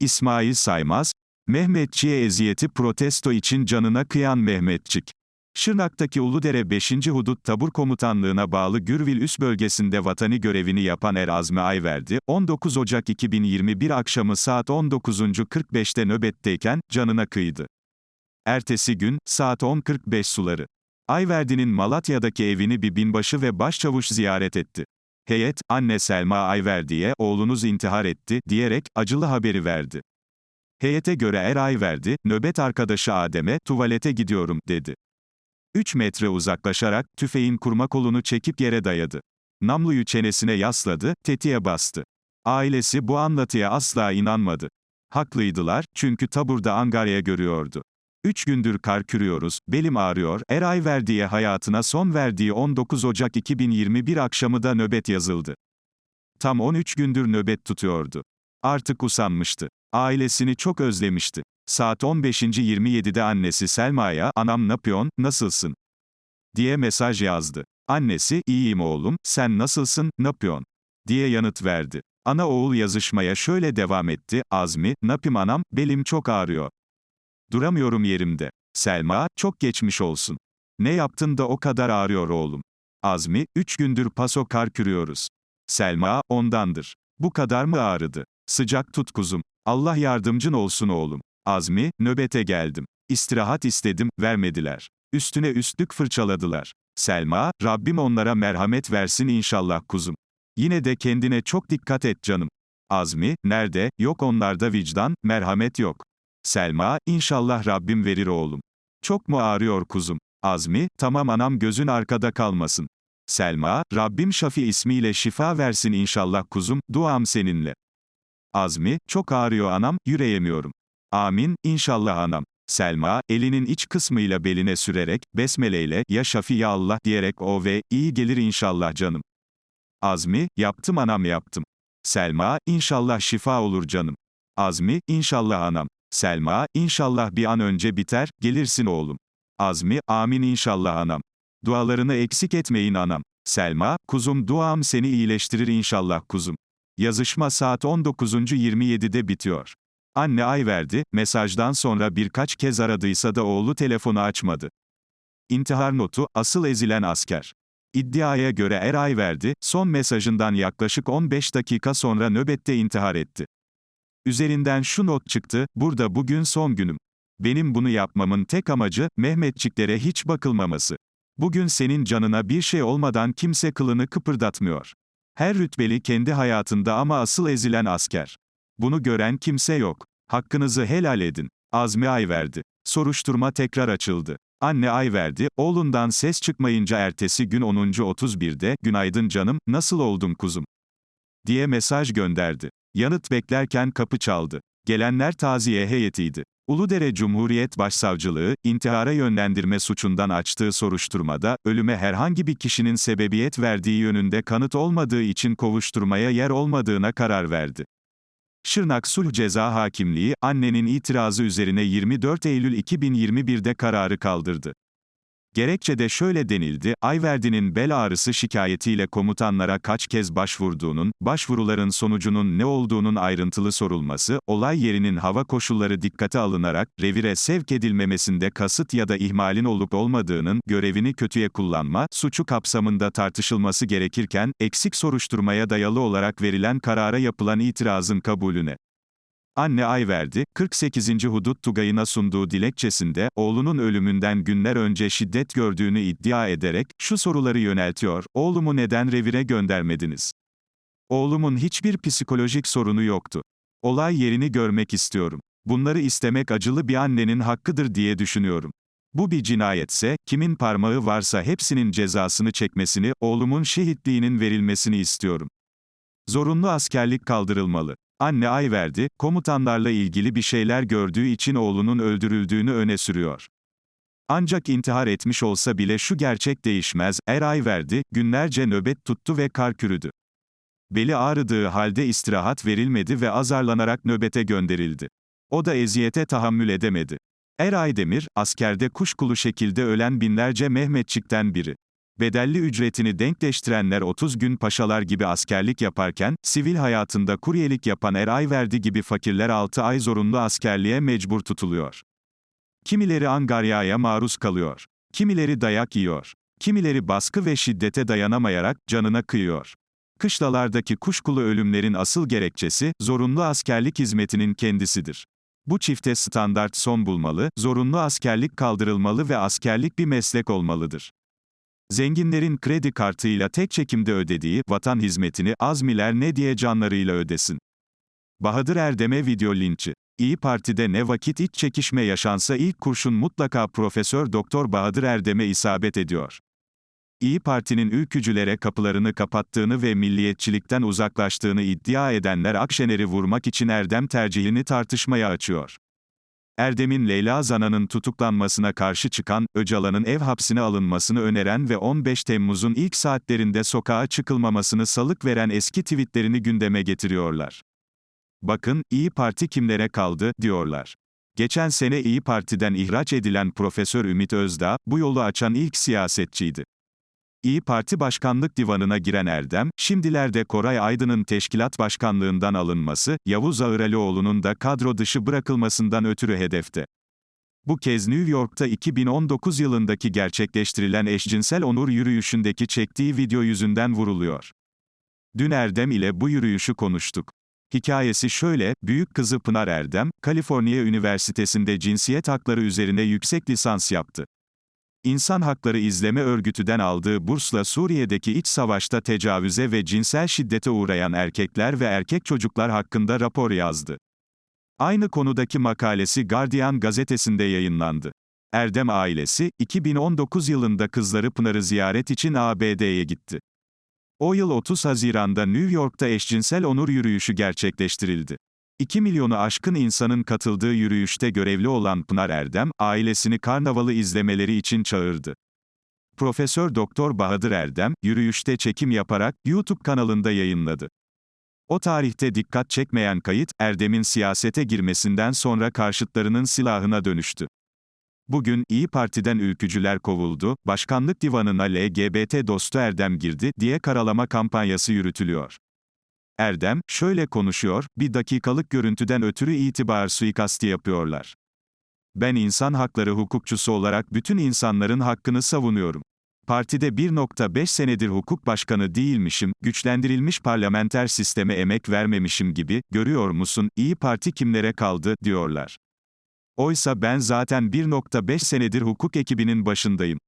İsmail Saymaz, Mehmetçiğe eziyeti protesto için canına kıyan Mehmetçik. Şırnak'taki Uludere 5. Hudut Tabur Komutanlığı'na bağlı Gürvil Üs bölgesinde vatani görevini yapan Er Azmi Ayverdi, 19 Ocak 2021 akşamı saat 19.45'te nöbetteyken, canına kıydı. Ertesi gün, saat 10.45 suları. Ayverdi'nin Malatya'daki evini bir binbaşı ve başçavuş ziyaret etti. Heyet, anne Selma Ayverdi'ye, oğlunuz intihar etti, diyerek, acılı haberi verdi. Heyete göre Er Ayverdi, nöbet arkadaşı Adem'e, tuvalete gidiyorum, dedi. 3 metre uzaklaşarak, tüfeğin kurma kolunu çekip yere dayadı. Namluyu çenesine yasladı, tetiğe bastı. Ailesi bu anlatıya asla inanmadı. Haklıydılar, çünkü taburda Angarya görüyordu. Üç gündür kar kürüyoruz, belim ağrıyor, Eray verdiği hayatına son verdiği 19 Ocak 2021 akşamı da nöbet yazıldı. Tam 13 gündür nöbet tutuyordu. Artık usanmıştı. Ailesini çok özlemişti. Saat 15.27'de annesi Selma'ya, anam napyon, nasılsın? diye mesaj yazdı. Annesi, iyiyim oğlum, sen nasılsın, napyon? diye yanıt verdi. Ana oğul yazışmaya şöyle devam etti, Azmi, napim anam, belim çok ağrıyor. Duramıyorum yerimde. Selma, çok geçmiş olsun. Ne yaptın da o kadar ağrıyor oğlum. Azmi, üç gündür paso kar kürüyoruz. Selma, ondandır. Bu kadar mı ağrıdı? Sıcak tut kuzum. Allah yardımcın olsun oğlum. Azmi, nöbete geldim. İstirahat istedim, vermediler. Üstüne üstlük fırçaladılar. Selma, Rabbim onlara merhamet versin inşallah kuzum. Yine de kendine çok dikkat et canım. Azmi, nerede, yok onlarda vicdan, merhamet yok. Selma, inşallah Rabbim verir oğlum. Çok mu ağrıyor kuzum? Azmi, tamam anam gözün arkada kalmasın. Selma, Rabbim Şafi ismiyle şifa versin inşallah kuzum, duam seninle. Azmi, çok ağrıyor anam, yürüyemiyorum. Amin, inşallah anam. Selma, elinin iç kısmıyla beline sürerek, besmeleyle, ya Şafi ya Allah diyerek o ve, iyi gelir inşallah canım. Azmi, yaptım anam yaptım. Selma, inşallah şifa olur canım. Azmi, inşallah anam. Selma, inşallah bir an önce biter, gelirsin oğlum. Azmi, amin inşallah anam. Dualarını eksik etmeyin anam. Selma, kuzum duam seni iyileştirir inşallah kuzum. Yazışma saat 19.27'de bitiyor. Anne ay verdi, mesajdan sonra birkaç kez aradıysa da oğlu telefonu açmadı. İntihar notu, asıl ezilen asker. İddiaya göre Er Ayverdi, son mesajından yaklaşık 15 dakika sonra nöbette intihar etti. Üzerinden şu not çıktı, burada bugün son günüm. Benim bunu yapmamın tek amacı, Mehmetçiklere hiç bakılmaması. Bugün senin canına bir şey olmadan kimse kılını kıpırdatmıyor. Her rütbeli kendi hayatında ama asıl ezilen asker. Bunu gören kimse yok. Hakkınızı helal edin. Azmi Ayverdi. Soruşturma tekrar açıldı. Anne Ayverdi, oğlundan ses çıkmayınca ertesi gün 10.31'de, günaydın canım, nasıl oldun kuzum? diye mesaj gönderdi. Yanıt beklerken kapı çaldı. Gelenler taziye heyetiydi. Uludere Cumhuriyet Başsavcılığı, intihara yönlendirme suçundan açtığı soruşturmada, ölüme herhangi bir kişinin sebebiyet verdiği yönünde kanıt olmadığı için kovuşturmaya yer olmadığına karar verdi. Şırnak Sulh Ceza Hakimliği, annenin itirazı üzerine 24 Eylül 2021'de kararı kaldırdı. Gerekçede şöyle denildi, Ayverdi'nin bel ağrısı şikayetiyle komutanlara kaç kez başvurduğunun, başvuruların sonucunun ne olduğunun ayrıntılı sorulması, olay yerinin hava koşulları dikkate alınarak, revire sevk edilmemesinde kasıt ya da ihmalin olup olmadığının, görevini kötüye kullanma, suçu kapsamında tartışılması gerekirken, eksik soruşturmaya dayalı olarak verilen karara yapılan itirazın kabulüne. Anne Ayverdi, 48. Hudut Tugayı'na sunduğu dilekçesinde, oğlunun ölümünden günler önce şiddet gördüğünü iddia ederek, şu soruları yöneltiyor, oğlumu neden revire göndermediniz? Oğlumun hiçbir psikolojik sorunu yoktu. Olay yerini görmek istiyorum. Bunları istemek acılı bir annenin hakkıdır diye düşünüyorum. Bu bir cinayetse, kimin parmağı varsa hepsinin cezasını çekmesini, oğlumun şehitliğinin verilmesini istiyorum. Zorunlu askerlik kaldırılmalı. Anne Ayverdi, komutanlarla ilgili bir şeyler gördüğü için oğlunun öldürüldüğünü öne sürüyor. Ancak intihar etmiş olsa bile şu gerçek değişmez, Er Ayverdi, günlerce nöbet tuttu ve kar kürüdü. Beli ağrıdığı halde istirahat verilmedi ve azarlanarak nöbete gönderildi. O da eziyete tahammül edemedi. Er Aydemir, askerde kuşkulu şekilde ölen binlerce Mehmetçik'ten biri. Bedelli ücretini denkleştirenler 30 gün paşalar gibi askerlik yaparken, sivil hayatında kuryelik yapan Eray Verdi gibi fakirler 6 ay zorunlu askerliğe mecbur tutuluyor. Kimileri angaryaya maruz kalıyor. Kimileri dayak yiyor. Kimileri baskı ve şiddete dayanamayarak canına kıyıyor. Kışlalardaki kuşkulu ölümlerin asıl gerekçesi, zorunlu askerlik hizmetinin kendisidir. Bu çifte standart son bulmalı, zorunlu askerlik kaldırılmalı ve askerlik bir meslek olmalıdır. Zenginlerin kredi kartıyla tek çekimde ödediği vatan hizmetini azmiler ne diye canlarıyla ödesin. Bahadır Erdem'e video linçi. İyi Parti'de ne vakit iç çekişme yaşansa ilk kurşun mutlaka Profesör Doktor Bahadır Erdem'e isabet ediyor. İyi Parti'nin ülkücülere kapılarını kapattığını ve milliyetçilikten uzaklaştığını iddia edenler Akşener'i vurmak için Erdem tercihini tartışmaya açıyor. Erdem'in Leyla Zana'nın tutuklanmasına karşı çıkan, Öcalan'ın ev hapsine alınmasını öneren ve 15 Temmuz'un ilk saatlerinde sokağa çıkılmamasını salık veren eski tweetlerini gündeme getiriyorlar. Bakın, İyi Parti kimlere kaldı, diyorlar. Geçen sene İyi Parti'den ihraç edilen Profesör Ümit Özdağ, bu yolu açan ilk siyasetçiydi. İyi Parti Başkanlık Divanı'na giren Erdem, şimdilerde Koray Aydın'ın teşkilat başkanlığından alınması, Yavuz Ağıralioğlu'nun da kadro dışı bırakılmasından ötürü hedefte. Bu kez New York'ta 2019 yılındaki gerçekleştirilen eşcinsel onur yürüyüşündeki çektiği video yüzünden vuruluyor. Dün Erdem ile bu yürüyüşü konuştuk. Hikayesi şöyle, büyük kızı Pınar Erdem, Kaliforniya Üniversitesi'nde cinsiyet hakları üzerine yüksek lisans yaptı. İnsan Hakları İzleme Örgütü'den aldığı bursla Suriye'deki iç savaşta tecavüze ve cinsel şiddete uğrayan erkekler ve erkek çocuklar hakkında rapor yazdı. Aynı konudaki makalesi Guardian gazetesinde yayınlandı. Erdem ailesi, 2019 yılında kızları Pınar'ı ziyaret için ABD'ye gitti. O yıl 30 Haziran'da New York'ta eşcinsel onur yürüyüşü gerçekleştirildi. 2 milyonu aşkın insanın katıldığı yürüyüşte görevli olan Pınar Erdem, ailesini karnavalı izlemeleri için çağırdı. Profesör Doktor Bahadır Erdem, yürüyüşte çekim yaparak YouTube kanalında yayınladı. O tarihte dikkat çekmeyen kayıt, Erdem'in siyasete girmesinden sonra karşıtlarının silahına dönüştü. Bugün, İyi Parti'den ülkücüler kovuldu, başkanlık divanına LGBT dostu Erdem girdi, diye karalama kampanyası yürütülüyor. Erdem, şöyle konuşuyor, bir dakikalık görüntüden ötürü itibar suikasti yapıyorlar. Ben insan hakları hukukçusu olarak bütün insanların hakkını savunuyorum. Partide 1.5 senedir hukuk başkanı değilmişim, güçlendirilmiş parlamenter sisteme emek vermemişim gibi, görüyor musun, İyi Parti kimlere kaldı, diyorlar. Oysa ben zaten 1.5 senedir hukuk ekibinin başındayım.